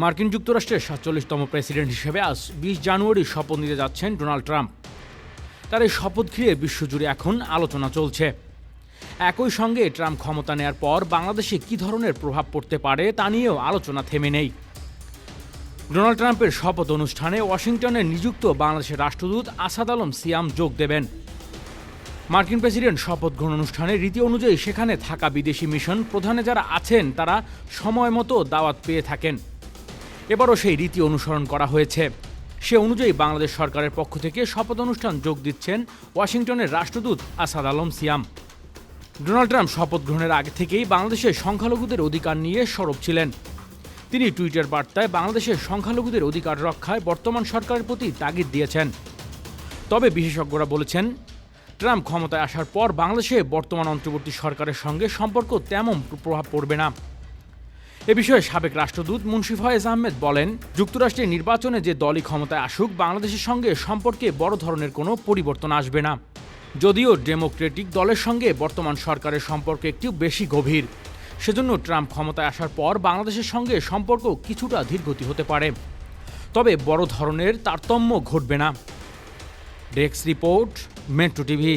মার্কিন যুক্তরাষ্ট্রের সাতচল্লিশতম প্রেসিডেন্ট হিসেবে আজ বিশ জানুয়ারি শপথ নিতে যাচ্ছেন ডোনাল্ড ট্রাম্প। তার এই শপথ ঘিরে বিশ্বজুড়ে এখন আলোচনা চলছে। একই সঙ্গে ট্রাম্প ক্ষমতা নেয়ার পর বাংলাদেশে কী ধরনের প্রভাব পড়তে পারে তা নিয়েও আলোচনা থেমে নেই। ডোনাল্ড ট্রাম্পের শপথ অনুষ্ঠানে ওয়াশিংটনে নিযুক্ত বাংলাদেশের রাষ্ট্রদূত আসাদ আলম সিয়াম যোগ দেবেন। মার্কিন প্রেসিডেন্ট শপথ গ্রহণ অনুষ্ঠানে রীতি অনুযায়ী সেখানে থাকা বিদেশি মিশন প্রধানে যারা আছেন তারা সময় মতো দাওয়াত পেয়ে থাকেন। এবারও সেই রীতি অনুসরণ করা হয়েছে। সে অনুযায়ী বাংলাদেশ সরকারের পক্ষ থেকে শপথ অনুষ্ঠান যোগ দিচ্ছেন ওয়াশিংটনের রাষ্ট্রদূত আসাদ আলম সিয়াম। ডোনাল্ড ট্রাম্প শপথ গ্রহণের আগে থেকেই বাংলাদেশের সংখ্যালঘুদের অধিকার নিয়ে সরব ছিলেন। তিনি টুইটার বার্তায় বাংলাদেশের সংখ্যালঘুদের অধিকার রক্ষায় বর্তমান সরকারের প্রতি তাগিদ দিয়েছেন। তবে বিশেষজ্ঞরা বলেছেন, ট্রাম্প ক্ষমতায় আসার পর বাংলাদেশে বর্তমান অন্তর্বর্তী সরকারের সঙ্গে সম্পর্ক তেমন প্রভাব পড়বে না। এ বিষয়ে সাবেক রাষ্ট্রদূত মুন্সি ফয়েজ আহমেদ বলেন, যুক্তরাষ্ট্রের নির্বাচনে যে দলই ক্ষমতায় আসুক, বাংলাদেশের সঙ্গে সম্পর্কে বড় ধরনের কোনো পরিবর্তন আসবে না। যদিও ডেমোক্রেটিক দলের সঙ্গে বর্তমান সরকারের সম্পর্ক একটু বেশি গভীর। সেজন্য ট্রাম্প ক্ষমতায় আসার পর বাংলাদেশের সঙ্গে সম্পর্ক কিছুটা ধীরগতি হতে পারে। তবে বড় ধরনের তারতম্য ঘটবে না। Desk report, Metro TV.